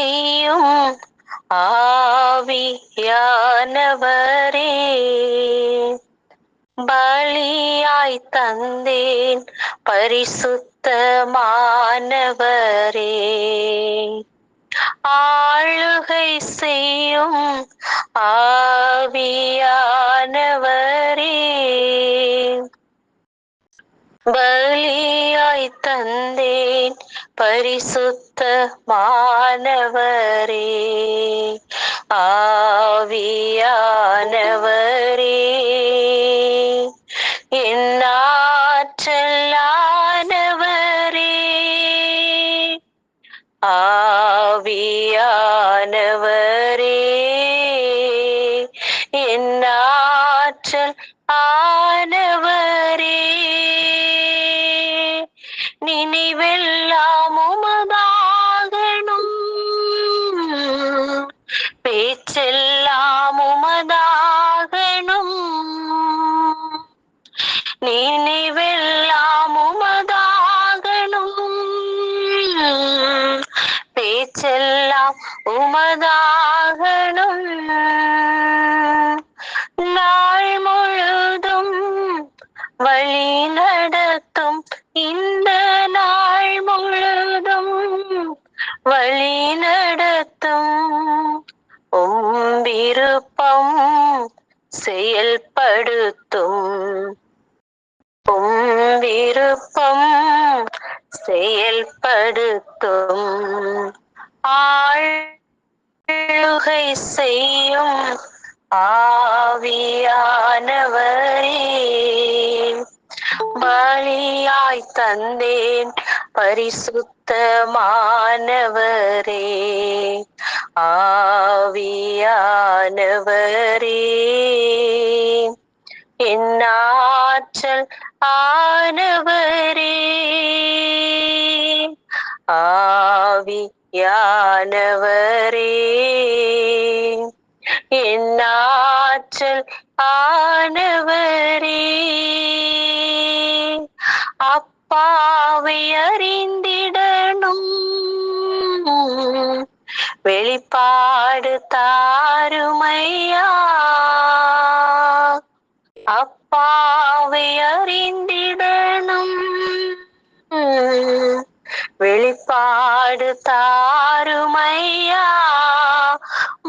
செய்யும் ஆவியானவரே. பலியாய் தந்தேன் பரிசுத்தமானவரே. ஆளுகை செய்யும் ஆவியானவரே. பலியாய் தந்தேன் பரிசுத்த மாணவரே. ஆவியானவரே. என்னாற்றலானவரே ஆவியானவரே. நடத்தும் இந்த நாள் முழுதும் வழி நடத்தும். உம்பிருப்பம் செயல்படுத்தும். உம்பிருப்பம் செயல்படுத்தும். ஆளுகை செய்யும் ஆவியானவரே. பலியாய் தந்தேன். பரிசுத்தமானவரே ஆவியானவரே. என்னாற்றல் ஆனவரே ஆவியானவரே. என்னாற்றல் ஆனவரே. அப்பாவை அறிந்திடணும் வெளிப்பாடு தாருமையா? அப்பாவை அறிந்திடணும். வெளிப்பாடு தாருமையா?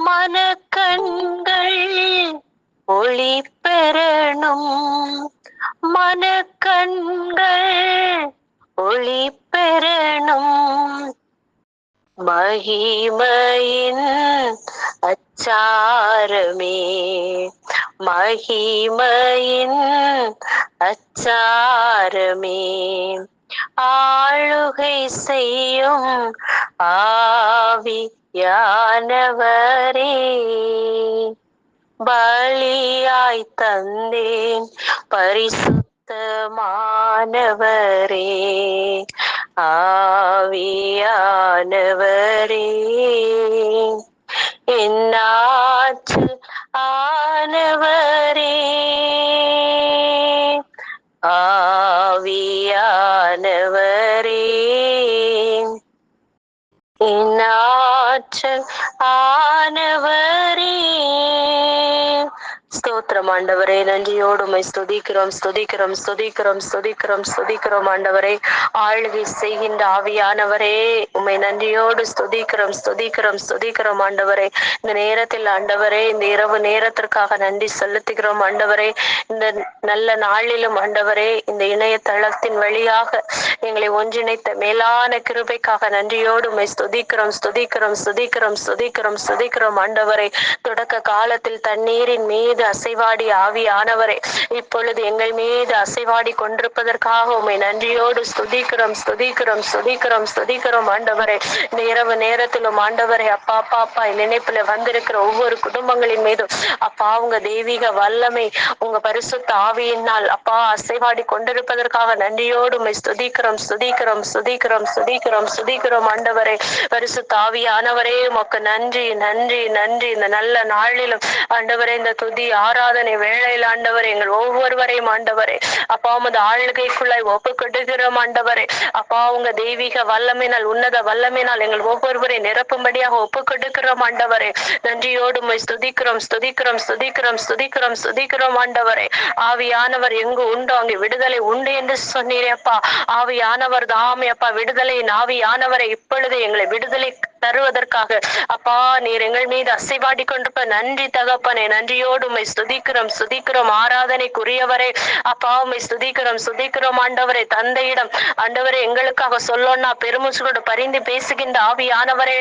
மனக்கண்கள் ஒளி பெறணும் மனக்கண்கள் ஒளி பெறணும். மகிமையின் அச்சாரமே. மகிமையின் அச்சாரமே. ஆளுகை செய்யும் ஆவியானவரே. பலியாய் தந்தேன். பரிசு பரிசுத்தமானவரே ஆவியானவரே. என்னாற்று ஆனவரே? ஆவியானவரே. என்னாற்றல் ஆனவரே? ஸ்தோத்திரம் ஆண்டவரே நன்றியோடு உமை ஸ்துதிக்கிறோம் ஸ்துதிக்கிறோம் ஸ்துதிக்கிறோம் ஸ்துதிக்கிறோம் ஸ்துதிக்கிறோம் ஆண்டவரே ஆளுகை செய்கின்ற ஆவியானவரே உமை நன்றியோடு ஸ்துதிக்கிறோம் ஸ்துதிக்கிறோம் ஸ்துதிக்கிறோம் ஆண்டவரே இந்த நேரத்தில் ஆண்டவரே இந்த இரவு நேரத்திற்காக நன்றி செலுத்துகிறோம் ஆண்டவரே இந்த நல்ல நாளிலும் ஆண்டவரே இந்த இணையதளத்தின் வழியாக எங்களை ஒன்றிணைத்த மேலான கிருபைக்காக நன்றியோடு உமை ஸ்துதிக்கிறோம் ஸ்துதிக்கிறோம் ஸ்துதிக்கிறோம் ஸ்துதிக்கிறோம் ஸ்துதிக்கிறோம் ஆண்டவரே தொடக்க காலத்தில் தண்ணீரின் மீது அசைவாடி ஆவியானவரே. இப்பொழுது எங்கள் மீது அசைவாடி கொண்டிருப்பதற்காக உண்மை நன்றியோடு ஸ்துதிக்கிறோம் ஸ்துதிக்கிறோம் ஸ்துதிக்கிறோம் ஸ்துதிக்கிறோம் ஆண்டவரே. இந்த இரவு நேரத்திலும் ஆண்டவரே அப்பா அப்பா அப்பா நினைப்புல வந்திருக்கிற ஒவ்வொரு குடும்பங்களின் மீதும் அப்பா உங்க தெய்வீக வல்லமை உங்க பரிசுத்த ஆவியினால் அப்பா அசைவாடி கொண்டிருப்பதற்காக நன்றியோடு உண்மை ஸ்துதிக்கிறோம் ஸ்துதிக்கிறோம் ஸ்துதிக்கிறோம் ஸ்துதிக்கிறோம் ஸ்துதிக்கிறோம் ஆண்டவரே. பரிசுத்த ஆவியானவரே உமக்கு நன்றி நன்றி நன்றி. இந்த நல்ல நாளிலும் ஆண்டவரே இந்த துதி ஆ ஆராதனை வேளையில் ஆண்டவர் எங்கள் ஒவ்வொருவரையும் ஆண்டவரே. அப்பா உமது ஆளுகைக்குள்ளாய் ஒப்பு கொடுக்கிறோம் ஆண்டவரே. அப்பா உங்க தெய்வீக வல்லமையினால் உன்னத வல்லமையினால் எங்கள் ஒவ்வொருவரையும் நிரப்பும்படியாக ஒப்பு கொடுக்கிறோம் ஆண்டவரே. நன்றியோடு ஸ்துதிக்கிறோம் ஸ்துதிக்கிறோம் ஸ்துதிக்கிறோம் ஸ்துதிக்கிறோம் ஸ்துதிக்கிறோம் ஆண்டவரே. ஆவியானவர் எங்கு உண்டோ அங்கே விடுதலை உண்டு என்று சொன்னீரேப்பா ஆவியானவர் தாமே அப்பா. விடுதலையின் ஆவியானவரை இப்பொழுது எங்களை விடுதலை தருவதற்காக. அப்பா நீர் எங்கள் மீது அசைவாடி கொண்டிருப்ப. நன்றி தகப்பனே நன்றியோடு உண்மை சுதிக்கிறோம் சுதிக்கிறோம் ஆராதனைக்குரியவரே அப்பா உண்மை சுதிக்கிறோம் சுதிக்கிறோம் ஆண்டவரே தந்தையிடம் ஆண்டவரே எங்களுக்காக சொல்லோன்னா பெருமுச்சோடு பரிந்து பேசுகின்ற ஆவியானவரே.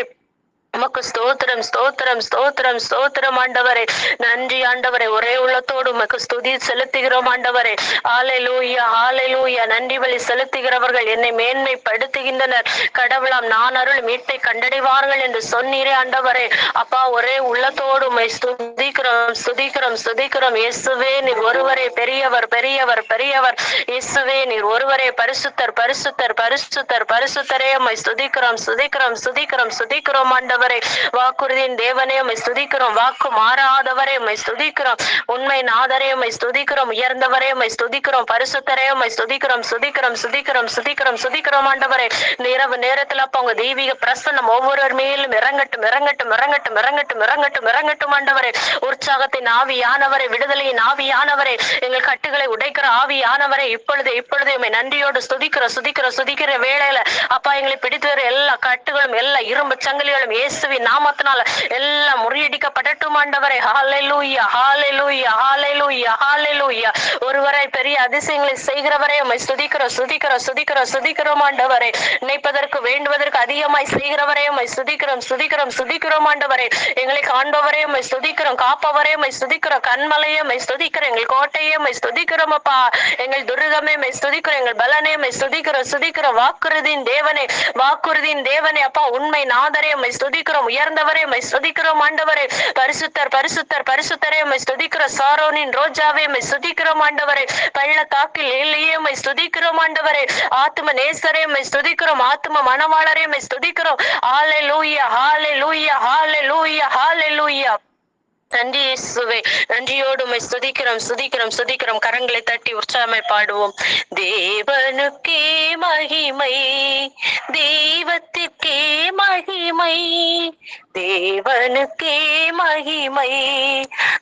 உமக்கு ஸ்தோத்திரம் ஸ்தோத்திரம் ஸ்தோத்திரம் ஸ்தோத்திரம் ஆண்டவரே. நன்றி ஆண்டவரே. ஒரே உள்ளத்தோடு உமக்கு ஸ்துதி செலுத்துகிறோம் ஆண்டவரே. ஹalleluya ஹalleluya. நன்றி வழி செலுத்துகிறவர்கள் என்னை மேன்மைப்படுத்துகின்றனர். கடவுளாம் நான் அருள் மீட்பை கண்டடைவார்கள் என்று சொன்னீரே ஆண்டவரே. அப்பா ஒரே உள்ளத்தோடு உமை ஸ்துதிக்கிறோம் ஸ்துதிக்கிறோம் ஸ்துதிக்கிறோம். இயேசுவே நீர் ஒருவரே. பெரியவர் பெரியவர் பெரியவர். இயேசுவே நீர் ஒருவரே. பரிசுத்தர் பரிசுத்தர் பரிசுத்தர் பரிசுத்தரே. உமை ஸ்துதிக்கிறோம் ஸ்துதிக்கிறோம் ஸ்துதிக்கிறோம் ஸ்துதிக்கிறோம் ஆண்டவர். வாக்குறுதியின் தேவனே உம்மை ஸ்துதிக்கிறோம். வாக்கு மாறாதவரே உம்மை ஸ்துதிக்கிறோம். உண்மை நாதரே உம்மை ஸ்துதிக்கிறோம். உயர்ந்தவரே உம்மை ஸ்துதிக்கிறோம். பரிசுத்தரே உம்மை ஸ்துதிக்கிறோம். சுதிக்கிறோம் சுதிக்கிறோம் சுதிக்கிறோம் சுதிக்கிறோம் ஆண்டவரே. இந்த இரவு நேரத்துல அப்ப உங்க தெய்வீக பிரசன்னம் ஒவ்வொருவர் மேலும் இறங்கட்டும் இறங்கட்டும் இறங்கட்டும் இறங்கட்டும் இறங்கட்டும் இறங்கட்டும் ஆண்டவரே. உற்சாகத்தின் ஆவியானவரே விடுதலையின் ஆவியானவரே. எங்கள் கட்டுகளை உடைக்கிற ஆவியானவரே. இப்பொழுது இப்பொழுது உண்மை நன்றியோடு ஸ்துதிக்கிற சுதிக்கிற சுதிக்கிற வேளையில அப்பா எங்களை பிடித்து வர எல்லா கட்டுகளும் எல்லா இரும்பு சங்கிலிகளும் இயேசுவின் நாமத்தினால எல்லாம் முறியடிக்கப்படட்டும் ஆண்டவரே. ஹாலை லூயா ஹாலை லூயா ஒருவரை பெரிய அதிசயங்களை செய்கிறவரை உம்மை சுதிக்கிறோம் சுதிக்கிறோம் சுதிக்கிறோம் சுதிக்கிறோம் ஆண்டவரே. நினைப்பதற்கு வேண்டுவதற்கு அதிகமாய் செய்கிறவரை உம்மை சுதிக்கிறோம் சுதிக்கிறோம் சுதிக்கிறோம் ஆண்டவரே. எங்களை காண்பவரே உம்மை சுதிக்கிறோம் காப்பவரே உம்மை சுதிக்கிறோம் கண்மலையே உம்மை சுதிக்கிறோம் எங்கள் கோட்டையே உம்மை சுதிக்கிறோம் அப்பா. எங்கள் துருகமே உம்மை சுதிக்கிறோம் எங்கள் பலனே உம்மை சுதிக்கிறோம் சுதிக்கிறோம் வாக்குறுதியின் தேவனே வாக்குறுதியின் தேவனே அப்பா. உண்மை நாதரே உம்மை ஸ்துதிக்கிறோம் உயர்ந்தவரே மை ஸ்துதிக்கிறோம் ஆண்டவரே. பரிசுத்தர் பரிசுத்தர் பரிசுத்தரே மை ஸ்துதிக்கிறோம். சாரோனின் ரோஜாவே மை ஸ்துதிக்கிறோம் ஆண்டவரே. பள்ளத்தாக்கில் இல்லையே மை ஸ்துதிக்கிறோம் ஆண்டவரே. ஆத்ம நேசரே மை ஸ்துதிக்கிறோம். ஆத்ம மணவாளரே உம்மை ஸ்துதிக்கிறோம். ஹாலே லூயா ஹாலே லூயா நன்றி இயேசுவே. நன்றியோடு உமை சுதிக்கிறோம் சுதிக்கிறோம் சுதிக்கிறோம் கரங்களை தட்டி உற்சாகமாய் பாடுவோம் தேவனுக்கே மகிமை தெய்வத்திற்கே மகிமை தேவனுக்கே மகிமை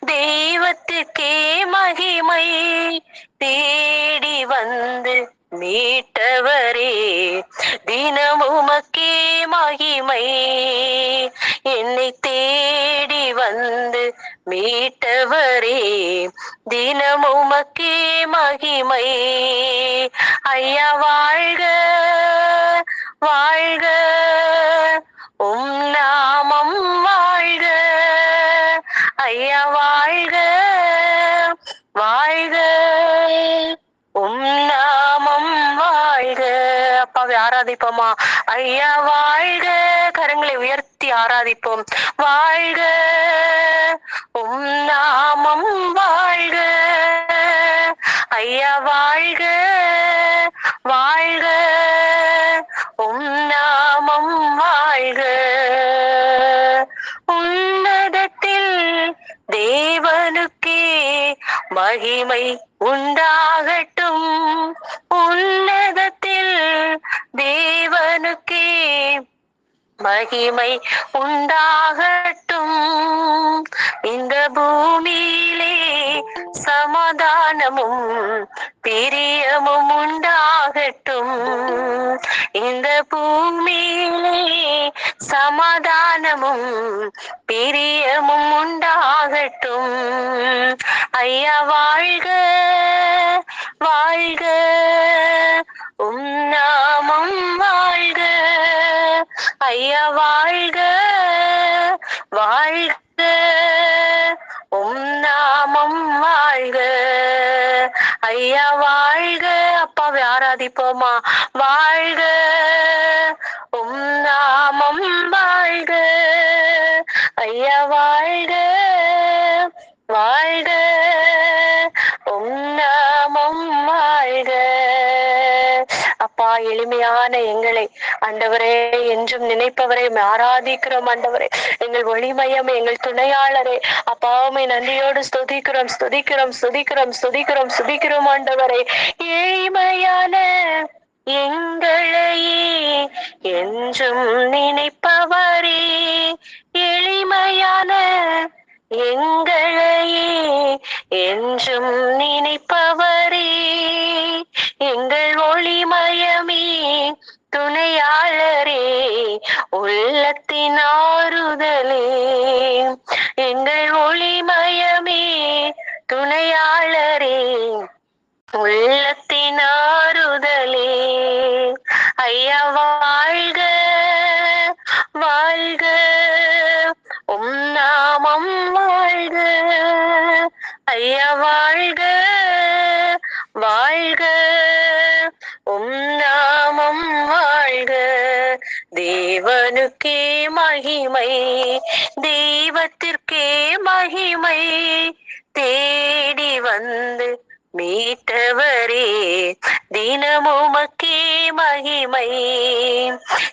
தெய்வத்திற்கே மகிமை. தேடி வந்து மீட்டவரே தினமுமக்கே மகிமை. என்னை தேடி வந்து மீட்டவரே தினமுமக்கே மகிமை. ஐயா வாழ்க வாழ்க. ஆராதிப்போமா? ஐயா வாழ்க. கரங்களை உயர்த்தி ஆராதிப்போம். வாழ்க. உம் நாமம் வாழ்க. ஐயா வாழ்க. வாழ்க. உம் நாமம் வாழ்க. உன்னதத்தில் தேவனுக்கே மகிமை உண்டாகட்டும். உன்னதத்தில் மகிமை உண்டாகட்டும். இந்த பூமியிலே சமாதானமும் பிரியமும் உண்டாகட்டும். இந்த பூமியிலே சமாதானமும் பிரியமும் உண்டாகட்டும். ஐயா வாழ்க வாழ்க. உம் நாமம் வாழ்க. ஐயா வாழ்க வாழ்க. உம் நாமம் வாழ்க. ஐயா வாழ்க. அப்பாவை ஆராதிப்போமா? வாழ்க. உம் நாமம் வாழ்க. ஐயா வாழ்க. எளிமையான எங்களை. ஆண்டவரே என்றும் நினைப்பவரே ஆராதிக்கிறோம் ஆண்டவரே. எங்கள் ஒளிமயம் எங்கள் துணையாளரே. அப்பாவுமை நன்றியோடு ஸ்துதிக்கிறோம் ஸ்துதிக்கிறோம் ஸ்துதிக்கிறோம் ஸ்துதிக்கிறோம் ஸ்துதிக்கிறோம் ஆண்டவரே. எளிமையான எங்களையே என்றும் நினைப்பவரே. எளிமையான எங்களையே என்றும் நினைப்பவரே. எங்கள் ஒளிமயமே துணையாளரே உள்ளத்தின் ஆறுதலே. எங்கள் தேவனுக்கே மகிமை தெய்வத்திற்கே மகிமை. தேடி வந்து மீட்டவரே தினமுமக்கே மகிமை.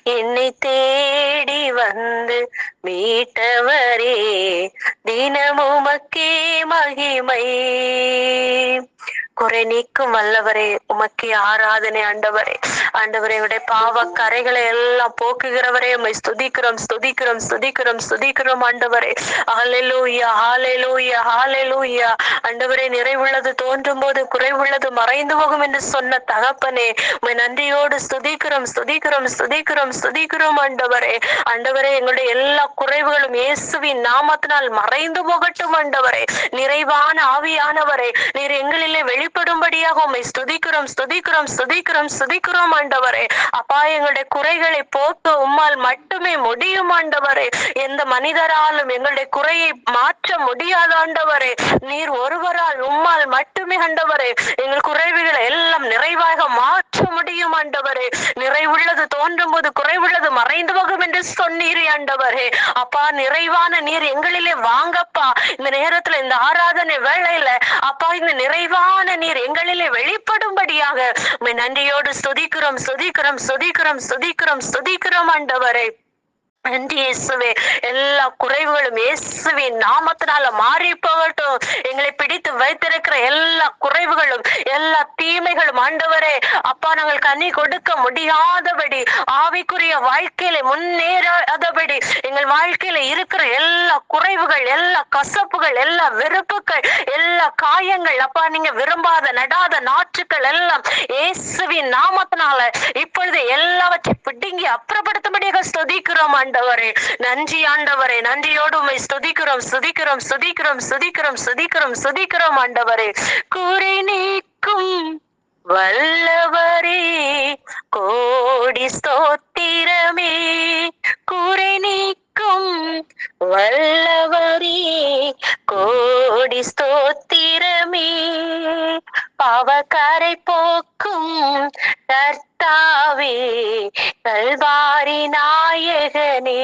என்னை தேடி வந்து மீட்டவரே தினமுமக்கே மகிமை. குறை நீக்கும் வல்லவரே உமக்கு ஆராதனை ஆண்டவரே. ஆண்டவரே உடைய பாவ கரைகளை எல்லாம் போக்குகிறவரே உம்மை ஸ்துதிக்கிறோம் ஸ்துதிக்கிறோம் ஸ்துதிக்கிறோம் ஸ்துதிக்கிறோம் ஆண்டவரே. ஹalleluya ஹalleluya ஹalleluya ஆண்டவரே நிறைவுள்ளது தோன்றும் போது குறைவுள்ளது மறைந்து போகும் என்று சொன்ன தகப்பனே உம்மை நன்றியோடு ஸ்துதிக்கிறோம் ஸ்துதிக்கிறோம் ஸ்துதிக்கிறோம் ஸ்துதிக்கிறோம் ஆண்டவரே. ஆண்டவரே எங்களுடைய எல்லா குறைவுகளும் இயேசுவின் நாமத்தினால் மறைந்து போகட்டும் ஆண்டவரே. நிறைவான ஆவியானவரே. நீர் எங்களிலே வெளி வெளிப்படும்படியாக உம்மை ஸ்துதிக்கிறோம் ஸ்துதிக்கிறோம் ஸ்துதிக்கிறோம் ஸ்துதிக்கிறோம் ஆண்டவரே. அப்பா எங்களுடைய குறைகளை போக்க உம்மால் மட்டுமே முடியும் ஆண்டவரே. எந்த மனிதராலும் எங்களுடைய குறையை மாற்ற முடியாத ஆண்டவரே. நீர் ஒருவரால் உம்மால் மட்டுமே ஆண்டவரே. எங்கள் குறைவுகளை எல்லாம் நிறைவாக மா முடியும் ஆண்டவரே. நிறைவுள்ளது தோன்றும் போது குறைவுள்ளது மறைந்து போகும் என்று சொன்னீரே ஆண்டவரே. அப்பா நிறைவான நீர் எங்களிலே வாங்கப்பா. இந்த நேரத்துல இந்த ஆராதனை வேளையில அப்பா இந்த நிறைவான நீர் எங்களிலே வெளிப்படும்படியாக. நன்றியோடு சுதிக்கிறோம் சுதிக்கிறோம் சுதிக்கிறோம் சுதிக்கிறோம் சுதிக்கிறோம் ஆண்டவரே. நன்றி இயேசுவே எல்லா குறைவுகளும் இயேசுவின் நாமத்தினால மாறி போகட்டும் எங்களை பிடித்து வைத்திருக்கிற எல்லா குறைவுகளும் எல்லா தீமைகளும் ஆண்டவரே அப்பா நாங்கள் கனி கொடுக்க முடியாதபடி ஆவிக்குரிய வாழ்க்கையில முன்னேறாதபடி எங்கள் வாழ்க்கையில இருக்கிற எல்லா குறைவுகள் எல்லா கசப்புகள் எல்லா வெறுப்புகள் எல்லா காயங்கள் அப்பா நீங்க விரும்பாத நடாத நாற்றுக்கள் எல்லாம் இயேசுவின் நாமத்தினால இப்பொழுது எல்லாவற்றையும் பிடுங்கி அப்புறப்படுத்தும்படியாக ஸ்துதிக்கிறோம் ஆண்டவரே. நன்றி ஆண்டவரே. நன்றியோடு உண்மை ஸ்துதிக்கிறோம் ஸ்துதிக்கிறோம் ஸ்துதிக்கிறோம் ஸ்துதிக்கிறோம் ஸ்துதிக்கிறோம் ஸ்துதிக்கிறோம் ஆண்டவரே. கூரை நீக்கும் வல்லவரே. கோடி ஸ்தோத்திரமே. கூரை நீக்கும் வல்லவரே கோடி ஸ்தோத்திரமே. பாவக்காரை போக்கும் கர்த்தாவே கல்வாரி நாயகனே.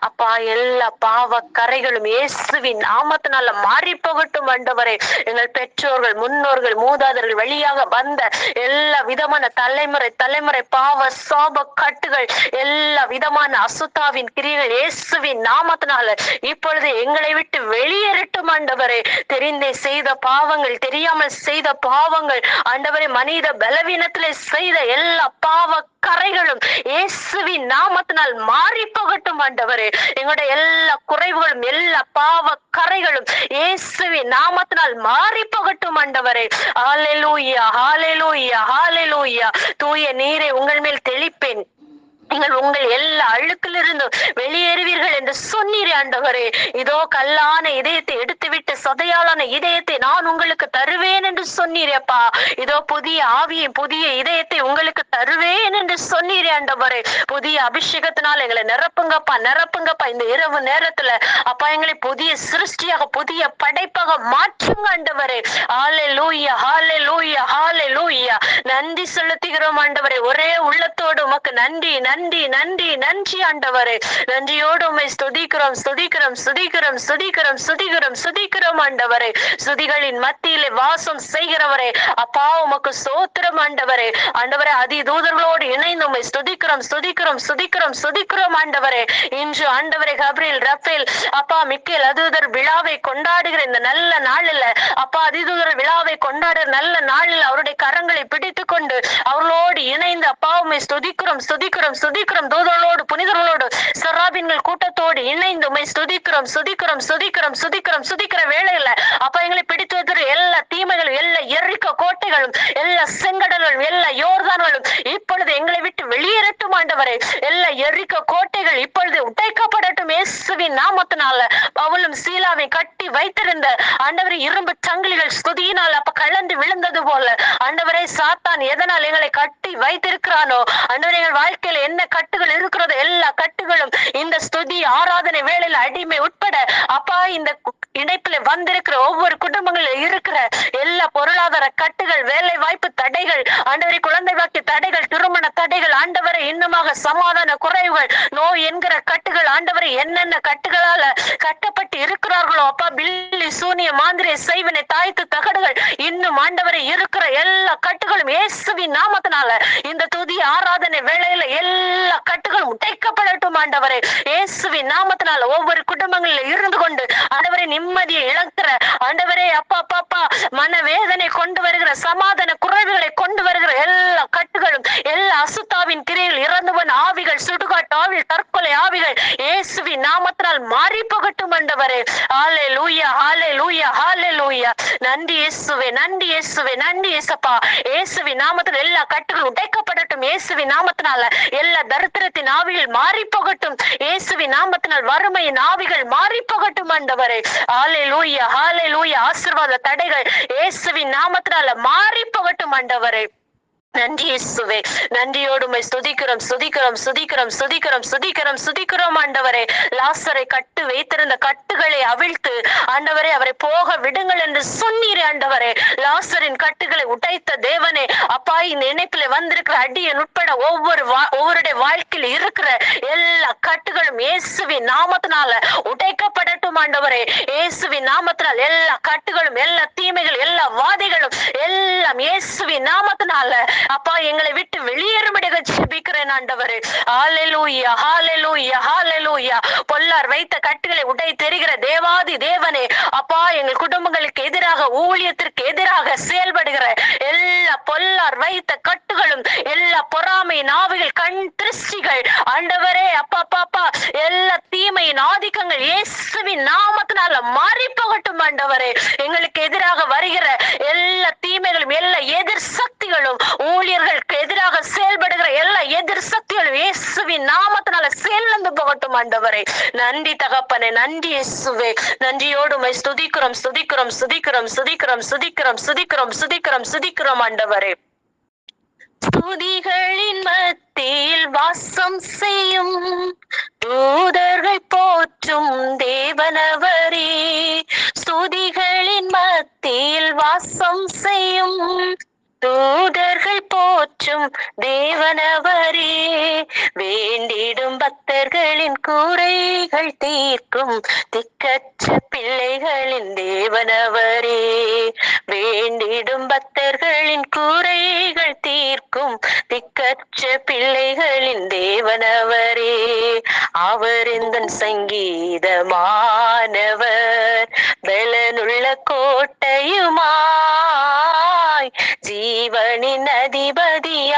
அப்பா எல்லா பாவ கரைகளும் இயேசுவின் நாமத்தினால மாறி போகட்டும் ஆண்டவரே. எங்கள் பெற்றோர்கள் முன்னோர்கள் மூதாதர்கள் வழியாக வந்த எல்லா விதமான தலைமுறை தலைமுறை பாவ சாப கட்டுகள் எல்லா விதமான அசுத்தாவின் நீங்கள் இயேசுவின் நாமத்தினால இப்பொழுது எங்களை விட்டு வெளியேறட்டும் ஆண்டவரே. தெரிந்தே செய்த பாவங்கள் தெரியாமல் செய்த பாவங்கள் ஆண்டவரே மனித பலவீனத்திலே செய்த எல்லா பாவ கரைகளும் இயேசுவின் நாமத்தினால் மாறி போகட்டும் ஆண்டவரே. எங்களுடைய எல்லா குறைவுகளும் எல்லா பாவ கரைகளும் இயேசுவின் நாமத்தினால் மாறி போகட்டும் ஆண்டவரே. ஹalleluya ஹalleluya ஹalleluya. தூய நீரை உங்கள் மேல் தெளிப்பேன். நீங்கள் உங்கள் எல்லா அழுக்கிலிருந்து வெளியேறுவீர்கள் என்று சொன்னீரே ஆண்டவரே. இதோ கல்லான இதயத்தை எடுத்துவிட்டு சதையாலான இதயத்தை நான் உங்களுக்கு தருவேன் என்று சொன்னீரேப்பா இதோ புதிய ஆவியும் புதிய இதயத்தை உங்களுக்கு தருவேன் என்று சொன்னீரே ஆண்டவரே. புதிய அபிஷேகத்தினால் எங்களை நிரப்புங்கப்பா நிரப்புங்கப்பா. இந்த இரவு நேரத்துல அப்பா எங்களை புதிய சிருஷ்டியாக புதிய படைப்பாக மாற்றுங்க ஆண்டவரே. ஹாலே லூயா ஹாலே லூயா ஹாலே லூயா நன்றி செலுத்துகிறோம் ஆண்டவரே. ஒரே உள்ளத்தோடு உமக்கு நன்றி நன்றி. நன்றி நன்றி நன்றி ஆண்டவரே. நன்றியோடு உண்மை ஸ்துதிக்கிறோம் ஸ்துதிக்கிறோம் ஸ்துதிக்கிறோம் ஸ்துதிக்கிறோம் ஸ்துதிக்கிறோம் ஸ்துதிக்கிறோம் ஆண்டவரே. ஸ்துதிகளின் மத்தியிலே வாசம் செய்கிறவரே. அப்பா உமக்கு சோத்திரம் ஆண்டவரே. ஆண்டவரே அதி தூதர்களோடு இணைந்து உண்மை ஸ்துதிக்கிறோம் ஸ்துதிக்கிறோம் ஸ்துதிக்கிறோம் ஸ்துதிக்கிறோம் ஆண்டவரே. இன்று ஆண்டவரே கபிரில் ரஃபேல் அப்பா மிக்கேல் அதுதர் விழாவை கொண்டாடுகிற இந்த நல்ல நாளில் அப்பா அதிதூதர் விழாவை கொண்டாடுற நல்ல நாளில் அவருடைய கரங்களை பிடித்துக் கொண்டு அவர்களோடு இணைந்து அப்பா உண்மை ஸ்துதிக்கிறோம் ஸ்துதிக்கிறோம் ஸ்துதிக்கிறோம் தூதர்களோடு புனிதர்களோடு சராபின்கள் கூட்டத்தோடு இணைந்து உம்மை ஸ்துதிக்கிறோம் சுதிக்கிறோம் சுதிக்கிறோம் சுதிக்கிறோம் சுதிக்கிற வேலையில அப்ப எங்களை பிடித்து வைத்திரு எல்லா தீமைகளும் எல்லா எரிக்க கோட்டைகளும் எல்லா செங்கடல்களும் எல்லா யோர்தான்களும். இப்பொழுது எங்களை விட்டு வெளியேறட்டும் ஆண்டவரே எல்லா எரிக்க கோட்டைகள் இப்பொழுது உடைக்கப்படட்டும். இயேசுவின் நாமத்தினால பவுலும் சீலாவை கட்டி வைத்திருந்த ஆண்டவரே இரும்பு சங்கிலிகள் ஸ்துதியினால் அப்ப கலந்து விழுந்தது போல. ஆண்டவரே சாத்தான் எதனால் எங்களை கட்டி வைத்திருக்கிறானோ? ஆண்டவரே எங்கள் வாழ்க்கையில என்ன கட்டுகள் இருக்கிறதோ எல்லா கட்டுகளும் இந்த ஸ்துதி ஆராதனை வேளையில அடிமை உட்பட. அப்பா இந்த இணைப்புல வந்திருக்கிற ஒவ்வொரு குடும்பங்களில் இருக்கிற எல்லா பொருளாதார கட்டுகள் வேலை வாய்ப்பு தடைகள் ஆண்டவரை குழந்தை வாக்கிய தடைகள் திருமண தடைகள் ஆண்டவரை இன்னுமாக சமாதான குறைவுகள் நோய் என்கிற கட்டுகள் ஆண்டவரை என்னென்ன கட்டுகளால கட்டப்பட்டு இருக்கிறார்களோ அப்பா பில்லி சூனிய மாந்திரிய செய்வினை தாய்த்து தகடுகள் இன்னும் ஆண்டவரை இருக்கிற எல்லா கட்டுகளும் இயேசுவின் நாமத்தினால இந்த துதி ஆராதனை வேளையில எல்லா கட்டுகளும் உடைக்கப்படட்டும் ஆண்டவரே. இயேசுவின் நாமத்தினால ஒவ்வொரு குடும்பங்களில் இருந்து கொண்டு ஆண்டவரை நிம்மதியை இழக்கிற ஆண்டவரே அப்பா பாப்பா அப்பா மனவேதனை கொண்டு வருகிற சமாதான குறைவுகளை கொண்டு வருகிற எல்லா கட்டுகளும் எல்லா அசுத்தாவின் கிரையில் இறந்துவன் ஆவிகள் சுடுகாட்டு ஆவிகள் தற்கொலை ஆவிகள் இயேசுவின் நாமத்தினால் மாறி போகட்டும் ஆண்டவரே. ஆலே லூயா ஆலே லூயா ஆலே லூயா நன்றி இயேசுவே நன்றி இயேசுவே நன்றி இயேசப்பா. இயேசு இயேசுவின் நாமத்தில் எல்லா கட்டுகளும் உடைக்கப்படட்டும். இயேசுவின் நாமத்தினால எல்லா தரித்திரத்தின் ஆவிகள் மாறி போகட்டும் இயேசுவின் நாமத்தினால் வறுமையின் ஆவிகள் மாறி போகட்டும் ஆண்டவரே. ஆலை லூயா ஆலை லூயா ஆசிர்வாத தடைகள் இயேசுவின் நாமத்தினால மாறி போகட்டும் ஆண்டவரே. நன்றி இயேசுவே. நன்றியோடு உமை சுதிக்கிறோம் சுதிக்கிறோம் சுதிக்கிறோம் சுதிக்கிறோம் சுதிக்கிறோம் சுதிக்கிறோம் ஆண்டவரே. லாசரை கட்டு வைத்திருந்த கட்டுகளை அவிழ்த்து ஆண்டவரே அவரை போக விடுங்கள் என்று சொன்னீரே ஆண்டவரே. லாசரின் கட்டுகளை உடைத்த தேவனே அப்பா இந்த நினைப்புல வந்திருக்கிற அடியன் உட்பட ஒவ்வொரு வா- ஒவ்வொருடைய வாழ்க்கையில் இருக்கிற எல்லா கட்டுகளும் இயேசுவின் நாமத்தினால உடைக்கப்படட்டும் ஆண்டவரே. இயேசுவின் நாமத்தினால் எல்லா கட்டுகளும் எல்லா தீமைகள் எல்லா வாதைகளும் எல்லாம் இயேசுவின் நாமத்தினால அப்பா எங்களை விட்டு வெளியேறும்படியாக ஜெபிக்கிறேன் ஆண்டவரே. ஹாலெலூயா ஹாலெலூயா ஹாலெலூயா பொல்லார் வைத்த கட்டுகளை உடை தெரிகிற தேவாதி தேவனே அப்பா எங்கள் குடும்பங்களுக்கு எதிராக ஊழியத்திற்கு எதிராக செயல்படுகிற எல்லா பொல்லார் வைத்த கட்டுகளும் எல்லா பொறாமை நாவிகள் கண் திருஷ்டிகள் ஆண்டவரே அப்பா பாப்பா எல்லா தீமையின் ஆதிக்கங்கள் இயேசுவின் நாமத்தினால மாறி போகட்டும் ஆண்டவரே. எங்களுக்கு எதிராக வருகிற எல்லா தீமைகளும் எல்லா எதிர் சக்திகளும் ஊழியர்களுக்கு எதிராக செயல்படுகிற எல்லா எதிர் சக்திகளும் இயேசுவின் நாமத்தினால செயலந்து போகட்டும் ஆண்டவரே. நன்றி தகப்பனே நன்றி இயேசுவே. நன்றியோடு உம்மை ஸ்துதிக்கிறோம் ஸ்துதிக்கிறோம் ஸ்துதிக்கிறோம் ஸ்துதிக்கிறோம் ஸ்துதிக்கிறோம் ஸ்துதிக்கிறோம் ஸ்துதிக்கிறோம் ஸ்துதிக்கிறோம் ஆண்டவரே. ஸ்துதிகளின் மத்தியில் வாசம் செய்யும் தூதர்கள் போற்றும் தேவனவரே. ஸ்துதிகளின் மத்தியில் வாசம் செய்யும் தூதர்கள் செய்யும் தேவனவரே. வேண்டிடும் பக்தர்களின் கூரைகள் தீர்க்கும் திக்கச்ச பிள்ளைகளின் தேவனவரே. வேண்டிடும் பக்தர்களின் கூரைகள் தீர்க்கும் திக்கச்ச பிள்ளைகளின் தேவனவரே. அவர் இந்த சங்கீதமானவர்? பலனுள்ள கோட்டையுமா? ஜீவனின் அதிபதியானவரை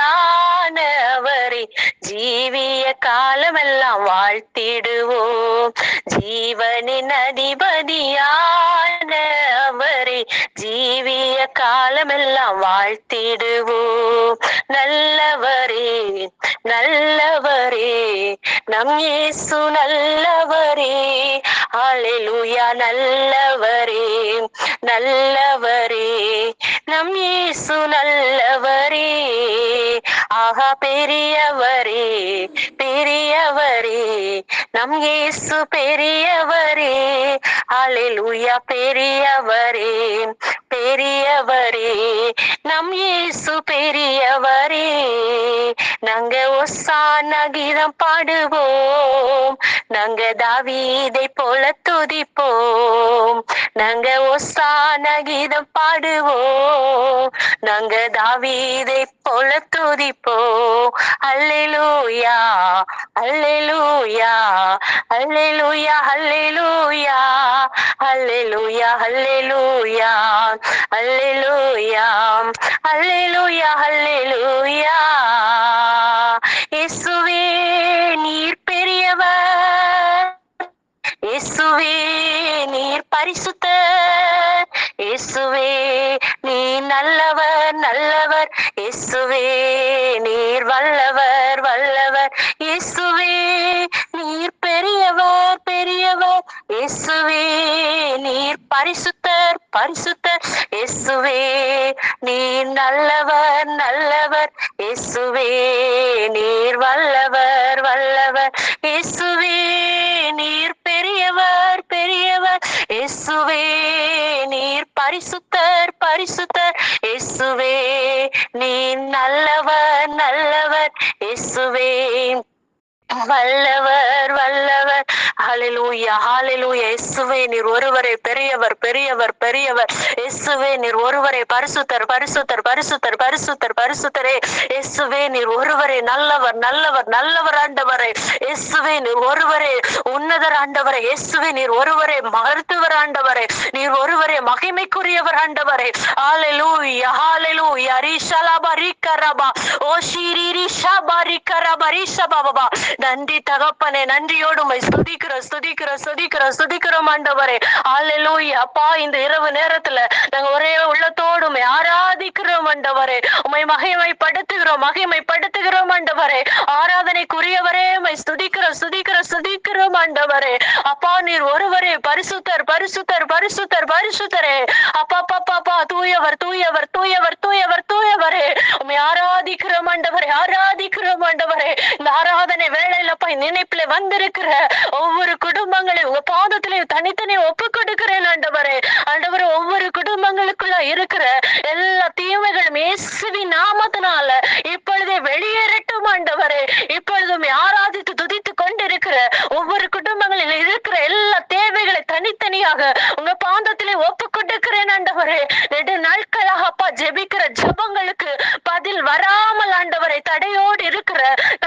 ஜீவிய காலமெல்லாம் வாழ்த்திடுவோம். ஜீவனின் அதிபதியானவரை ஜீவிய காலமெல்லாம் வாழ்த்திடுவோம். நல்லவரே நல்லவரே நம் இயேசு நல்லவரே ஹalleluya நல்லவரே நல்லவரே நம் இயேசு நல்ல ஆஹா பெரியவரே பெரியவரே நம் இயேசு பெரியவரே ஹalleluya பெரியவரே பெரியவரே நம் இயேசு பெரியவரே நாங்க ஒசான கீதம் பாடுவோம் நாங்க தாவீதை போல துதிப்போம் நாங்க ஒசான கீதம் பாடுவோம் நாங்க தாவீதை போல துதிப்போம். அல்லேலூயா அல்லேலூயா அல்லேலூயா அல்லேலூயா அல்லேலூயா அல்லேலூயா அல்லேலூயா அல்லேலூயா அல்லேலூயா இயேசுவே நீர் பெரியவர். இயேசுவே நீர் பரிசுத்தர். இயேசுவே நீ நல்லவர் நல்லவர். இயேசுவே நீர் வல்லவர் வல்லவர். இயேசுவே நீர் பெரியவர் பெரியவர். இயேசுவே நீர் பரிசுத்தர் பரிசுத்தர். இயேசுவே நீர் நல்லவர் நல்லவர். இயேசுவே நீர் வல்லவர் வல்லவர். இயேசுவே நீர் பெரியவர் பெரியவர். இயேசுவே பரிசுத்தர் பரிசுத்தர். இயேசுவே நீ நல்லவர் நல்லவர். இயேசுவே வல்லவர் வல்லவர். ஹalleluya ஹalleluya இயேசுவே நீர் ஒருவரே பெரியவர் பெரியவர் பெரியவர். இயேசுவே நீர் ஒருவரே பரிசுத்தர் பரிசுத்தர் பரிசுத்தர் பரிசுத்தர் பரிசுத்தரே. இயேசுவே நீர் ஒருவரே நல்லவர் நல்லவர் நல்லவர் ஆண்டவரே. இயேசுவே நீர் ஒருவரே உன்னதர் ஆண்டவரே. இயேசுவே நீர் ஒருவரே மருத்துவர் ஆண்டவரே. நீர் ஒருவரே மகிமைக்குரியவர் ஆண்டவரே. ஹalleluya ஹalleluya ரிஷலபா ரிகரபா ஓ ஷிரிரி ஷபா ரிகரபா பாபா நன்றி தகப்பனே நன்றியோடு உண்மை ஸ்துதிக்கிறோம் ஸ்துதிக்கிறோம் ஸ்துதிக்கிறோம் ஸ்துதிக்கிறோம் ஆண்டவரே. ஹalleluya அப்பா இந்த இரவு நேரத்துல நாங்க ஒரே உள்ளத்தோடு உம்மை ஆராதிக்கிறோம் ஆண்டவரே. உம்மை மகிமைப்படுத்துகிறோம் மகிமைப்படுத்துகிறோம் ஆண்டவரே. ஆராதனைக்குரியவரே உம்மை ஸ்துதிக்கிறோம் ஸ்துதிக்கிறோம் ஸ்துதிக்கிறோம் ஆண்டவரே. அப்பா நீர் ஒருவரே பரிசுத்தர் பரிசுத்தர் பரிசுத்தர் பரிசுத்தரே. அப்பா பாப்பா தூயவர் தூயவர் தூயவர் தூயவர் தூயவரே. உமை ஆராதிக்கிறோம் ஆண்டவரே ஆராதிக்கிறோம் ஆண்டவரே. இந்த ஆராதனை வேலை போய் நினைப்புல வந்திருக்கிற ஒவ்வொரு குடும்பங்களையும் உங்க பாதத்திலையும் தனித்தனி ஒப்பு கொடுக்கிறேன் ஆண்டவரே. ஆண்டவரே ஒவ்வொரு குடும்பங்களுக்குள்ள இருக்கிற எல்லா தீமைகளும் இயேசுவி நாமத்தினால இப்பொழுதே வெளியேறட்டும் ஆண்டவரே. இப்பொழுதும் ஆராதித்து துதித்து கொண்டிருக்கிற ஒவ்வொரு குடும்பங்களில் இருக்கிற எல்லா தேவைகளை தனித்தனியாக உங்க பாந்தத்திலே ஒப்பு கொடுக்கிறேன் ஆண்டவரே. நெடு நாட்களாக அப்பா ஜெபிக்கிற ஜெபங்களுக்கு பதில் வராமல் ஆண்டவரை தடையோடு இருக்கிற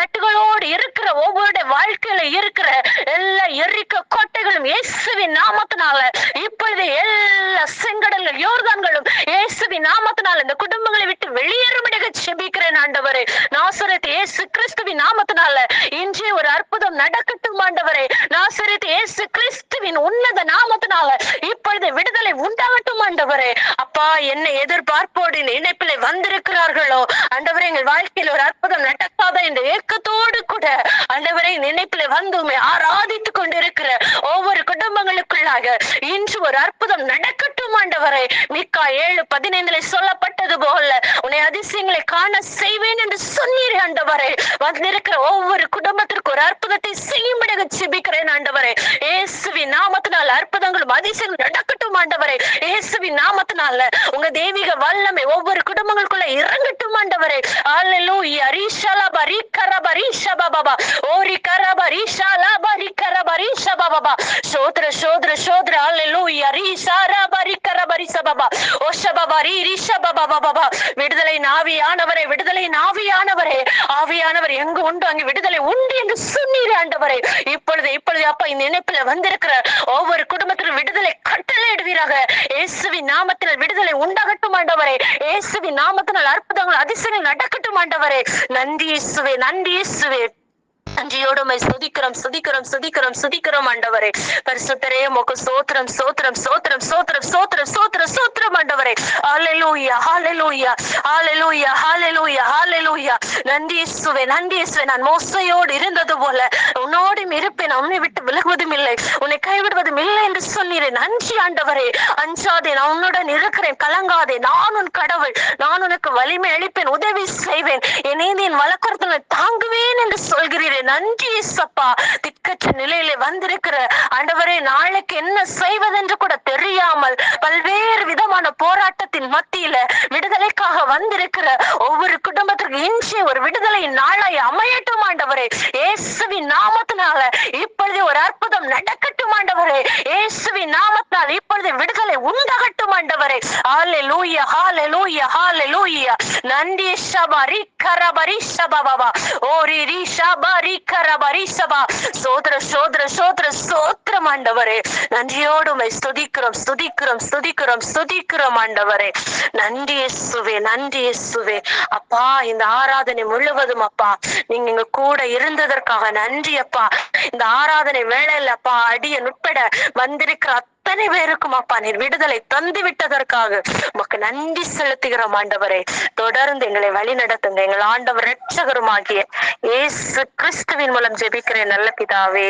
கட்டுகளோடு இருக்கிற ஒவ்வொரு வாழ்க்கையில இருக்கிற எல்லா எரிக்க கோட்டைகளும் இயேசுவின் நாமத்தினால. இப்பொழுது எல்லா செங்கடல்கள் யோர்தான்களும் இயேசுவின் நாமத்தினால இந்த குடும்பங்களை விட்டு வெளியேறும்படியாக செபிக்கிறேன் ஆண்டவரே. நாசரத் இயேசு கிறிஸ்துவின் நாமத்தினால இன்றே ஒரு அற்புதம் நடக்கட்டும் ஆண்டவரே. நாசரத் இயேசு கிறிஸ்துவின் உன்னத நாமத்தினால இப்பொழுது விடுதலை உண்டாகட்டும் ஆண்டவரே. அப்பா என்ன எதிர்பார்ப்போடு இந்த இணைப்பில் வந்திருக்கிறார்களோ? ஆண்டவரே எங்கள் வாழ்க்கையில் ஒரு அற்புதம் நடக்காத இந்த ஏக்க துக்கத்தோடு கூட ஆண்டவரை நினைப்பில் வந்துமே ஆராதித்துக் கொண்டிருக்கிற ஒவ்வொரு குடும்பங்களுக்குள்ளாக இன்று ஒரு அற்புதம் நடக்கட்டும் ஆண்டவரை. மிக்கா ஏழு பதினைந்துல சொல்லப்பட்டது போல உன்னை அதிசயங்களை காண செய்வேன் என்று சொன்னீர் ஆண்டவரை. வந்திருக்கிற ஒவ்வொரு குடும்பத்திற்கு ஒரு அற்புதத்தை செய்யும்படியாக ஜெபிக்கிறேன் ஆண்டவரை. இயேசுவி நாமத்தினால் அற்புதங்களும் அதிசயங்களும் நடக்கட்டும் ஆண்டவரை. இயேசுவி நாமத்தினால உங்க தெய்வீக வல்லமை ஒவ்வொரு குடும்பங்களுக்குள்ள இறங்கட்டும் ஆண்டவரை. அல்லேலூயா ரீஷலா பரி கரப பாபா ஓரி கரப ரீஷலா பரி பாபா சோத்ர சோத்ர சோத்ர அல்லேலூயா ரீஷாரா பரி கரப ரீஷபா ஓஷபா ரீ ரீஷபா பாபா பாபா விடுதலை நாவியானவரே விடுதலை நாவியானவரே. ஆவியானவர் எங்கு உண்டு அங்கு விடுதலை உண்டு என்று சொன்னீர் ஆண்டவரே. இப்பொழுது இப்பொழுது அப்பா இந்த இணைப்புல வந்திருக்கிற ஒவ்வொரு குடும்பத்திலும் விடுதலை கட்டளையிடுவீராக. இயேசுவின் நாமத்தில் விடுதலை உண்டாகட்டும் ஆண்டவரே. இயேசுவின் நாமத்தினால் அற்புதங்கள் அதிசயங்கள் நடக்கட்டும் ஆண்டவரே. நன்றி இயேசுவே நன்றி. be sweet. நன்றியோடு உம்மை சுதிக்கிறோம் சுதிக்கிறோம் சுதிக்கிறோம் சுதிக்கிறோம் ஆண்டவரே. பரிசுத்தரே உமக்கு சோத்திரம் சோத்திரம் சோத்திரம் சோத்திரம் சோத்திரம் சோத்திரம் சோத்திரம் ஆண்டவரே. ஹalleluya ஹalleluya ஹalleluya ஹalleluya ஹalleluya. நன்றி இயேசுவே நன்றி இயேசுவே நான் மோசையோடு இருந்தது போல உன்னோடும் இருப்பேன் உன்னை விட்டு விலகுவதும் இல்லை. உன்னை கைவிடுவதும் இல்லை என்று சொன்னி நன்றி ஆண்டவரே. அஞ்சாதே நான் உன்னுடன் இருக்கிறேன் கலங்காதே. நான் உன் கடவுள் நான் உனக்கு வலிமை அளிப்பேன் உதவி செய்வேன். என் நீதியின் வழக்கறத்துல தாங்குவேன் என்று சொல்கிறீரே. நன்றி சப்பா திக்கற்ற நிலையில வந்திருக்கிற ஆண்டவரே நாளைக்கு என்ன செய்வதென்று கூட தெரியாமல் பல்வேறு விதமான போராட்டத்தின் மத்தியில விடுதலைக்காக வந்திருக்கிற ஒவ்வொரு குடும்பத்திற்கு இன்றே ஒரு விடுதலை நாளாய் அமையட்டும் ஆண்டவரே. இயேசுவின் நாமத்தினால இப்பொழுது ஒரு அற்புதம் நடக்கட்டும் ஆண்டவரே. இயேசுவின் நாமத்தால் இப்பொழுது விடுதலை உண்டாகட்டும் ஆண்டவரே. ஹாலே லூயா ஹாலே லூயா ஹாலே லூயா நன்றி சபரி கரபரி சபபா ஓரி ரி சபரி கரபரி சபா. சோதர சோதர சோதர சோத்திரம் ஆண்டவரே. நன்றியோடு உம்மை ஸ்துதிக்கிறோம் ஸ்துதிக்கிறோம் ஸ்துதிக்கிறோம் ஸ்துதிக்கிறோம் ஆண்டவரே. நன்றி இயேசுவே நன்றி இயேசுவே. அப்பா இந்த ஆராதனை முழுவதும் அப்பா நீங்க எங்க கூட இருந்ததற்காக நன்றி அப்பா. இந்த ஆராதனை வேளையில அப்பா அடிய வந்த வந்திருக்கிற அத்தனை பேருக்கும் அப்பா நீர் விடுதலை தந்து விட்டதற்காக உமக்கு நன்றி செலுத்துகிறோம் ஆண்டவரே. தொடர்ந்து எங்களை வழி நடத்துங்க. எங்கள் ஆண்டவர் ரட்சகருமாகிய இயேசு கிறிஸ்துவின் மூலம் ஜெபிக்கிறேன் நல்ல பிதாவே.